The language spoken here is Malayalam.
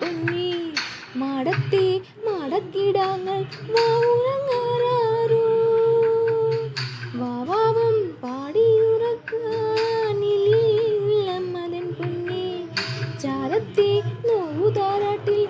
പൊന്നീ മാടത്തെ മാടക്കിടാങ്ങൾ വാവുറങ്ങാറാരോ? വാവാവും പാടിയുറക്കാനില്ല മതൻ പൊന്നെ. ചാരത്തെ നോവുതാരാട്ടിൽ